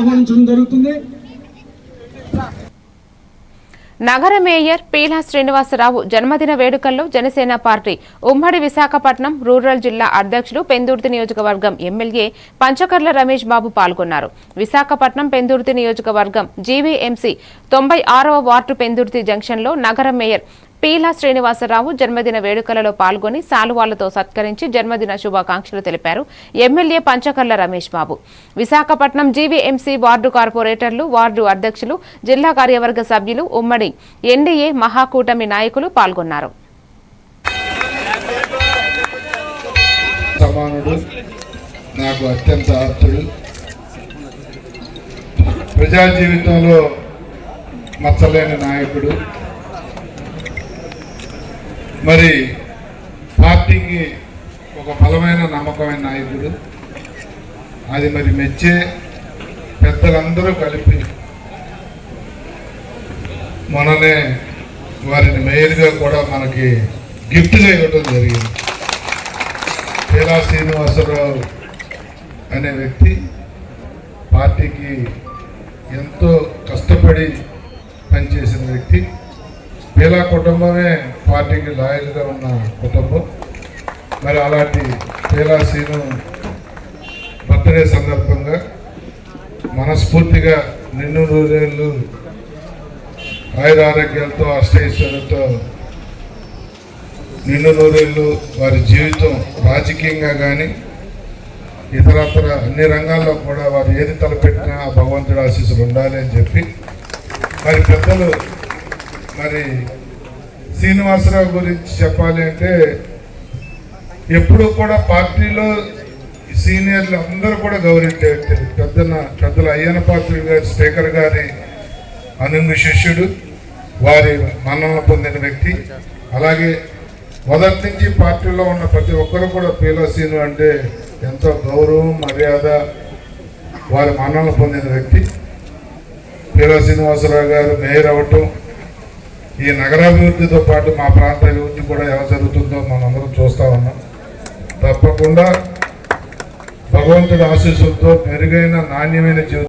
ఆహ్వానించడం జరుగుతుంది. నగర మేయర్ పీలా శ్రీనివాసరావు జన్మదిన వేడుకల్లో జనసేన పార్టీ ఉమ్మడి విశాఖపట్నం రూరల్ జిల్లా అధ్యక్షులు పెందుర్తి నియోజకవర్గం ఎమ్మెల్యే పంచకర్ల రమేష్ బాబు పాల్గొన్నారు. విశాఖపట్నం పెందుర్తి నియోజకవర్గం జీవీఎంసీ తొంభై ఆరవ వార్డు పెందుర్తి జంక్షన్లో నగర మేయర్ పీలా శ్రీనివాసరావు జన్మదిన వేడుకలలో పాల్గొని శాలువాలతో సత్కరించి జన్మదిన శుభాకాంక్షలు తెలిపారు. MLA Panchakarla Ramesh Babu. Visakhapatnam GVMC ward కార్పొరేటర్లు వార్డు అధ్యక్షులు జిల్లా కార్యవర్గ సభ్యులు ఉమ్మడి ఎన్డీఏ మహాకూటమి నాయకులు పాల్గొన్నారు. నాకు అత్యంత ప్రజా జీవితంలో మచ్చలేని నాయకుడు. మరి పార్టీకి ఒక బలమైన నమ్మకమైన నాయకుడు అది మరి మెచ్చే పెద్దలందరూ కలిపి మననే వారిని మేయర్గా కూడా మనకి గిఫ్ట్గా ఇవ్వడం జరిగింది. పేలా శ్రీనివాసరావు అనే వ్యక్తి పార్టీకి ఎంతో కష్టపడి పనిచేసిన వ్యక్తి. పేలా కుటుంబమే పార్టీకి లాయల్గా ఉన్న కుటుంబం. మరి అలాంటి పీలా సీను బర్త్డే సందర్భంగా మనస్ఫూర్తిగా నిన్ను రోజులు ఆయుర ఆరోగ్యాలతో అష్టైశ్వర్యంతో నిన్ను నూరేళ్ళు వారి జీవితం రాజకీయంగా కానీ ఇతరత్ర అన్ని రంగాల్లో కూడా వారు ఏది తలపెట్టినా భగవంతుడు ఆశీస్సులు ఉండాలి అని చెప్పి. మరి పెద్దలు మరి శ్రీనివాసరావు గురించి చెప్పాలి అంటే ఎప్పుడూ కూడా పార్టీలో సీనియర్లు అందరూ కూడా గౌరవించే వ్యక్తి పెద్దన పెద్దలు అయ్యన్న పాత్రుడు గారి స్పీకర్ గారి అనుంగు శిష్యుడు వారి మన్నన పొందిన వ్యక్తి. అలాగే మొదటి నుంచి పార్టీలో ఉన్న ప్రతి ఒక్కరు కూడా పీలసీను అంటే ఎంతో గౌరవం మర్యాద వారి మన్నన పొందిన వ్యక్తి. పీల శ్రీనివాసరావు గారు మేయర్ అవటం ఈ నగరాభివృద్ధితో పాటు మా ప్రాంత అభివృద్ధి కూడా ఎలా జరుగుతుందో మనందరం చూస్తా ఉన్నాం. తప్పకుండా భగవంతుడి ఆశీస్సులతో మెరుగైన నాణ్యమైన జీవితం